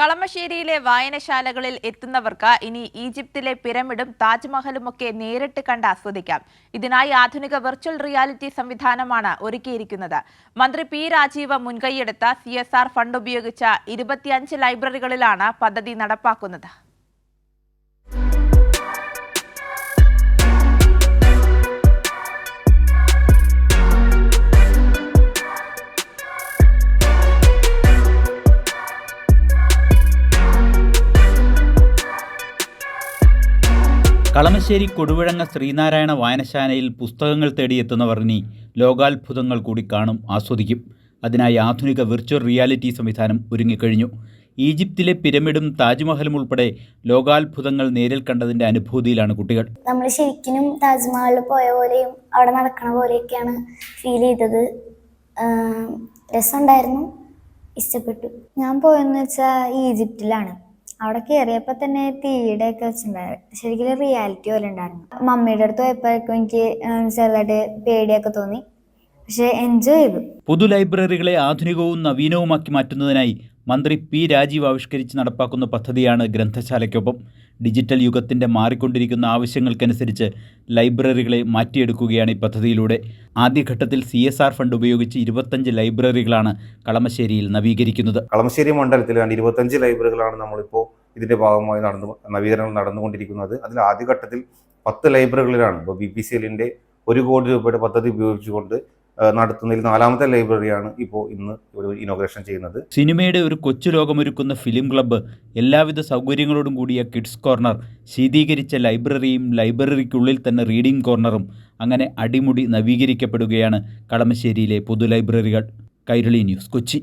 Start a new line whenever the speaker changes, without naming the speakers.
കളമശ്ശേരിയിലെ വായനശാലകളിൽ എത്തുന്നവർക്ക് ഇനി ഈജിപ്തിലെ പിരമിഡും താജ്മഹലും ഒക്കെ നേരിട്ട് കണ്ട് ആസ്വദിക്കാം. ഇതിനായി ആധുനിക വെർച്വൽ റിയാലിറ്റി സംവിധാനമാണ് ഒരുക്കിയിരിക്കുന്നത്. മന്ത്രി പി രാജീവ് മുൻകൈയെടുത്ത സി ഫണ്ട് ഉപയോഗിച്ച ഇരുപത്തിയഞ്ച് ലൈബ്രറികളിലാണ് പദ്ധതി നടപ്പാക്കുന്നത്.
കളമശ്ശേരി കൊടുവഴങ്ങ ശ്രീനാരായണ വായനശാലയിൽ പുസ്തകങ്ങൾ തേടിയെത്തുന്നവർ ഇനി ലോകാത്ഭുതങ്ങൾ കൂടി കാണും ആസ്വദിക്കും. അതിനായി ആധുനിക വിർച്വൽ റിയാലിറ്റി സംവിധാനം ഒരുങ്ങിക്കഴിഞ്ഞു. ഈജിപ്തിലെ പിരമിഡും താജ്മഹലും ഉൾപ്പെടെ ലോകാത്ഭുതങ്ങൾ നേരിൽ കണ്ടതിന്റെ അനുഭൂതിയിലാണ് കുട്ടികൾ.
നമ്മൾ ശരിക്കും താജ്മഹലിൽ പോയ പോലെയും അവിടെ നടക്കണ പോലെയൊക്കെയാണ് ഫീൽ ചെയ്തത്. രസമുണ്ടായിരുന്നു. ഇഷ്ടപ്പെട്ടു. ഞാൻ പോയെന്ന് വെച്ചാൽ ഈജിപ്തിലാണ്. അവിടെ കയറിയപ്പോൾ തന്നെ തീയുടെ ഒക്കെ വെച്ചിട്ടുണ്ടായിരുന്നു ശരിക്കും റിയാലിറ്റി പോലെ ഉണ്ടായിരുന്നു. മമ്മിയുടെ അടുത്ത് പോയപ്പോഴേക്കും എനിക്ക് ചെറുതായിട്ട് പേടിയൊക്കെ തോന്നി. പക്ഷേ എൻജോയ് ചെയ്തു.
പൊതു ലൈബ്രറികളെ ആധുനികവും നവീനവുമാക്കി മാറ്റുന്നതിനായി മന്ത്രി പി രാജീവ് ആവിഷ്കരിച്ച് നടപ്പാക്കുന്ന പദ്ധതിയാണ് ഗ്രന്ഥശാലയ്ക്കൊപ്പം ഡിജിറ്റൽ യുഗത്തിന്റെ മാറിക്കൊണ്ടിരിക്കുന്ന ആവശ്യങ്ങൾക്കനുസരിച്ച് ലൈബ്രറികളെ മാറ്റിയെടുക്കുകയാണ് ഈ പദ്ധതിയിലൂടെ. ആദ്യഘട്ടത്തിൽ സി എസ് ആർ ഫണ്ട് ഉപയോഗിച്ച് ഇരുപത്തഞ്ച് ലൈബ്രറികളാണ് കളമശ്ശേരിയിൽ നവീകരിക്കുന്നത്.
കളമശ്ശേരി മണ്ഡലത്തിൽ ഇരുപത്തഞ്ച് ലൈബ്രറികളാണ് നമ്മളിപ്പോൾ ഇതിന്റെ ഭാഗമായി നടന്നു നവീകരണം നടന്നുകൊണ്ടിരിക്കുന്നത്. അതിൽ ആദ്യഘട്ടത്തിൽ പത്ത് ലൈബ്രറികളിലാണ്. ഇപ്പോൾ ബി പി സി എല്ലിന്റെ ഒരു കോടി രൂപയുടെ പദ്ധതി ഉപയോഗിച്ചുകൊണ്ട് നടത്തുന്നതിൽ നാലാമത്തെ ലൈബ്രറിയാണ് ഇപ്പോൾ ഇന്ന് ഒരു ഇനോഗ്രേഷൻ ചെയ്യുന്നത്.
സിനിമയുടെ ഒരു കൊച്ചു ലോകമൊരുക്കുന്ന ഫിലിം ക്ലബ്ബ് എല്ലാവിധ സൗകര്യങ്ങളോടും കൂടിയ കിഡ്സ് കോർണർ ശീതീകരിച്ച ലൈബ്രറിയും ലൈബ്രറിക്കുള്ളിൽ തന്നെ റീഡിംഗ് കോർണറും അങ്ങനെ അടിമുടി നവീകരിക്കപ്പെടുകയാണ് കളമശ്ശേരിയിലെ പൊതു ലൈബ്രറികൾ. കൈരളി ന്യൂസ് കൊച്ചി.